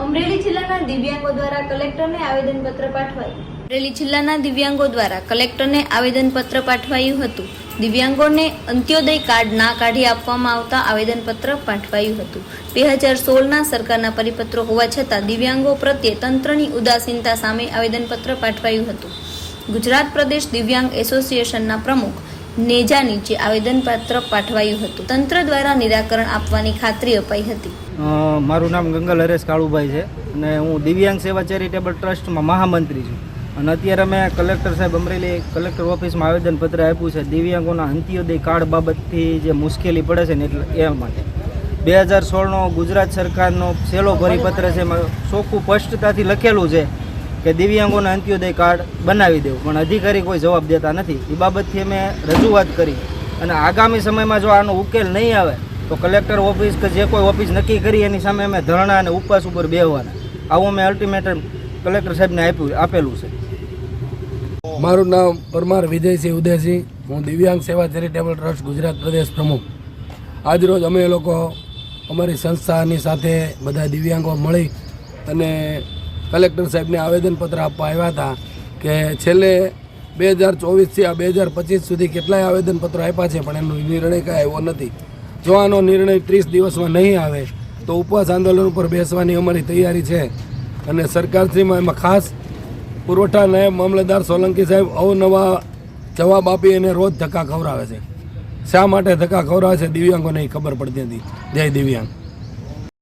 અમરેલી જિલ્લાના દિવ્યાંગો દ્વારા કલેક્ટરને આવેદનપત્ર પાઠવાયું. અમરેલી જિલ્લાના દિવ્યાંગો દ્વારા કલેક્ટરને આવેદનપત્ર પાઠવાયું હતું. દિવ્યાંગોને અંત્યોદય કાર્ડ ના કાઢી આપવામાં આવતા આવેદનપત્ર પાઠવાયું હતું. બે હજાર સોળના સરકારના પરિપત્રો હોવા છતાં દિવ્યાંગો પ્રત્યે તંત્રની ઉદાસીનતા સામે આવેદનપત્ર પાઠવાયું હતું. ગુજરાત પ્રદેશ દિવ્યાંગ એસોસિએશનના પ્રમુખ નેજા નીચે આવેદનપત્ર પાઠવાયું હતું. તંત્ર દ્વારા નિરાકરણ આપવાની ખાતરી અપાઈ હતી. મારું નામ ગંગલ હરેશ કાળુભાઈ છે અને હું દિવ્યાંગ સેવા ચેરિટેબલ ટ્રસ્ટમાં મહામંત્રી છું. અને અત્યારે મેં કલેક્ટર સાહેબ અમરેલી કલેક્ટર ઓફિસમાં આવેદનપત્ર આપ્યું છે દિવ્યાંગોના અંત્યોદય કાર્ડ બાબતથી જે મુશ્કેલી પડે છે ને એટલે એ માટે. બે હજાર સોળનો ગુજરાત સરકારનો છેલ્લો પરિપત્ર છે ચોખ્ખું સ્પષ્ટતાથી લખેલું છે કે દિવ્યાંગોના અંત્યોદય કાર્ડ બનાવી દેવું. પણ અધિકારી કોઈ જવાબ દેતા નથી. એ બાબતથી અમે રજૂઆત કરી. અને આગામી સમયમાં જો આનો ઉકેલ નહીં આવે, તો કલેક્ટર ઓફિસ કે જે કોઈ ઓફિસ નક્કી કરી એની સામે અમે ધરણા અને ઉપવાસ ઉપર બેહવાના. આવું અમે અલ્ટિમેટમ કલેક્ટર સાહેબને આપ્યું, આપેલું છે. મારું નામ પરમાર વિજયસિંહ ઉદયસિંહ હું દિવ્યાંગ સેવા ચેરિટેબલ ટ્રસ્ટ ગુજરાત પ્રદેશ પ્રમુખ. આજરોજ અમે લોકો અમારી સંસ્થાની સાથે બધા દિવ્યાંગો મળી અને કલેક્ટર સાહેબને આવેદનપત્ર આપવા આવ્યા હતા કે છેલ્લે બે હજાર ચોવીસથી આ બે હજાર પચીસ સુધી કેટલાય આવેદનપત્રો આપ્યા છે, પણ એનો નિર્ણય કાંઈ આવ્યો નથી. જો આનો નિર્ણય ત્રીસ દિવસમાં નહીં આવે, તો ઉપવાસ આંદોલન ઉપર બેસવાની અમારી તૈયારી છે. અને સરકારશ્રીમાં એમાં ખાસ પુરવઠા નાયબ મામલતદાર સોલંકી સાહેબ અવનવા જવાબ આપી અને રોજ ધક્કા ખવડાવે છે. શા માટે ધક્કા ખવડાવે છે, દિવ્યાંગોને ખબર પડતી હતી જય દિવ્યાંગ.